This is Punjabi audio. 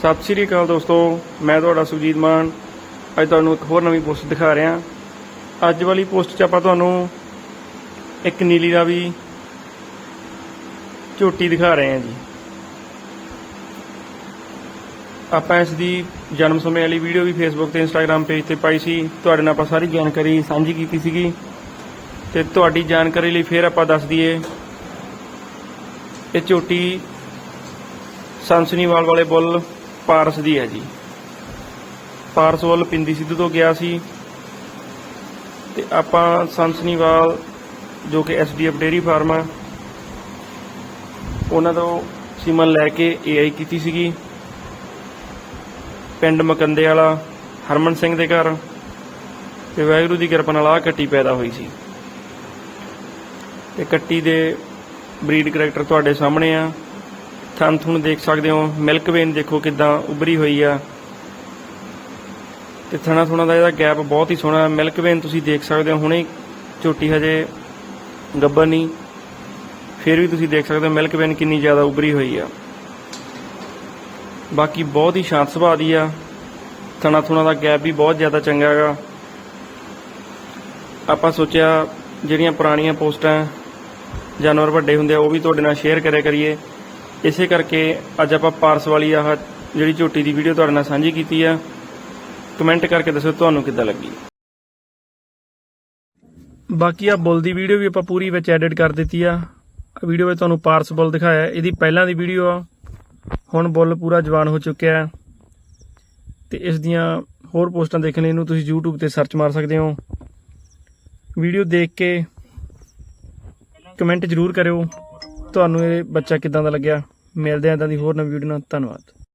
ਸਤਿ ਸ਼੍ਰੀ ਅਕਾਲ ਦੋਸਤੋ, ਮੈਂ ਤੁਹਾਡਾ ਸੁਜੀਤ ਮਾਨ। ਅੱਜ ਤੁਹਾਨੂੰ ਇੱਕ ਹੋਰ ਨਵੀਂ ਪੋਸਟ ਦਿਖਾ ਰਿਹਾ। ਅੱਜ ਵਾਲੀ ਪੋਸਟ 'ਚ ਆਪਾਂ ਤੁਹਾਨੂੰ ਇੱਕ ਨੀਲੀ ਦਾ ਵੀ ਝੋਟੀ ਦਿਖਾ ਰਹੇ ਹਾਂ ਜੀ। ਆਪਾਂ ਇਸ ਦੀ ਜਨਮ ਸਮੇਂ ਵਾਲੀ ਵੀਡੀਓ ਵੀ ਫੇਸਬੁੱਕ ਤੇ ਇੰਸਟਾਗ੍ਰam ਪੇਜ ਤੇ ਪਾਈ ਸੀ। ਤੁਹਾਡੇ ਨਾਲ ਆਪਾਂ ਸਾਰੀ ਜਾਣਕਾਰੀ ਸਾਂਝੀ ਕੀਤੀ ਸੀਗੀ। ਤੇ ਤੁਹਾਡੀ ਜਾਣਕਾਰੀ ਲਈ ਫਿਰ ਆਪਾਂ ਦੱਸ ਦਈਏ, ਇਹ ਝੋਟੀ ਸੰਸਨੀਵਾਲ ਵਾਲੇ ਬੁੱਲ ਪਾਰਸ ਦੀ ਹੈ ਜੀ। ਪਾਰਸ ਵੱਲ ਪਿੰਦੀ ਸਿੱਧੂ ਤੋਂ ਗਿਆ ਸੀ ਤੇ ਆਪਾਂ ਸੰਸਨੀਵਾਲ, ਜੋ ਕਿ ਐਸਡੀਐਫ ਡੇਰੀ ਫਾਰਮ ਆ, ਉਹਨਾਂ ਤੋਂ ਸੀਮਨ ਲੈ ਕੇ ਏਆਈ ਕੀਤੀ ਸੀਗੀ। ਪਿੰਡ ਮਕੰਦੇ ਵਾਲਾ ਹਰਮਨ ਸਿੰਘ ਦੇ ਘਰ ਤੇ ਵਾਹਿਗੁਰੂ ਦੀ ਕਿਰਪਾ ਨਾਲ ਆ ਕੱਟੀ ਪੈਦਾ ਹੋਈ ਸੀ। ਤੇ ਕੱਟੀ ਦੇ ਬਰੀਡ ਕਰੈਕਟਰ ਤੁਹਾਡੇ ਸਾਹਮਣੇ ਆ। ਥਣ ਥੁਣ ਦੇਖ ਸਕਦੇ ਹੋ। ਮਿਲਕ ਵੇਨ ਦੇਖੋ ਕਿਦਾਂ ਉਭਰੀ ਹੋਈ ਆ। ਤੇ ਥਣਾ ਥੁਣਾ ਦਾ ਇਹਦਾ ਗੈਪ ਬਹੁਤ ਹੀ ਸੋਹਣਾ। ਮਿਲਕ ਵੇਨ ਤੁਸੀਂ ਦੇਖ ਸਕਦੇ ਹੋ, ਹੁਣੇ ਝੋਟੀ ਹਜੇ ਗੱਬਰ ਨਹੀਂ। ਫਿਰ ਵੀ ਤੁਸੀਂ ਦੇਖ ਸਕਦੇ ਹੋ, ਮਿਲਕ ਵੇਨ ਕਿੰਨੀ ਜ਼ਿਆਦਾ ਉਭਰੀ ਹੋਈ ਆ। ਬਾਕੀ ਬਹੁਤ ਹੀ ਸ਼ਾਂਤ ਸੁਭਾਅ ਦੀ ਆ। ਥਣਾ ਥੁਣਾ ਦਾ ਗੈਪ ਵੀ ਬਹੁਤ ਜ਼ਿਆਦਾ ਚੰਗਾ ਹੈਗਾ। ਆਪਾਂ ਸੋਚਿਆ ਜਿਹੜੀਆਂ ਪੁਰਾਣੀਆਂ ਪੋਸਟਾਂ ਜਾਨਵਰ ਵੱਡੇ ਹੁੰਦੇ ਆ, ਉਹ ਵੀ ਤੁਹਾਡੇ ਨਾਲ ਸ਼ੇਅਰ ਕਰਿਆ ਕਰੀਏ। ਇਸੇ ਕਰਕੇ ਅੱਜ ਆਪਾਂ ਪਾਰਸ ਵਾਲੀ ਆਹ ਜਿਹੜੀ ਝੋਟੀ ਦੀ ਵੀਡੀਓ ਤੁਹਾਡੇ ਨਾਲ ਸਾਂਝੀ ਕੀਤੀ ਆ ਕਮੈਂਟ ਕਰਕੇ ਦੱਸੋ ਤੁਹਾਨੂੰ ਕਿੱਦਾਂ ਲੱਗੀ। ਬਾਕੀ ਆ ਬੁੱਲ ਦੀ ਵੀਡੀਓ ਵੀ ਆਪਾਂ ਪੂਰੀ ਵਿੱਚ ਐਡਿਟ ਕਰ ਦਿੱਤੀ ਆ। ਵੀਡੀਓ ਵਿੱਚ ਤੁਹਾਨੂੰ ਪਾਰਸ ਬੁੱਲ ਦਿਖਾਇਆ, ਇਹਦੀ ਪਹਿਲਾਂ ਦੀ ਵੀਡੀਓ ਆ। ਹੁਣ ਬੁੱਲ ਪੂਰਾ ਜਵਾਨ ਹੋ ਚੁੱਕਿਆ ਹੈ ਤੇ ਇਸ ਦੀਆਂ ਹੋਰ ਪੋਸਟਾਂ ਦੇਖਣ ਲਈ ਇਹਨੂੰ ਤੁਸੀਂ YouTube ਤੇ ਸਰਚ ਮਾਰ ਸਕਦੇ ਹੋ। ਵੀਡੀਓ ਦੇਖ ਕੇ ਕਮੈਂਟ ਜ਼ਰੂਰ ਕਰਿਓ। ਤੁਹਾਨੂੰ ਇਹ ਬੱਚਾ ਕਿਦਾਂ ਦਾ ਲੱਗਿਆ? ਮਿਲਦੇ ਆਂ ਤਾਂ ਦੀ ਹੋਰ ਨਵੀਂ ਵੀਡੀਓ ਨਾਲ। ਧੰਨਵਾਦ।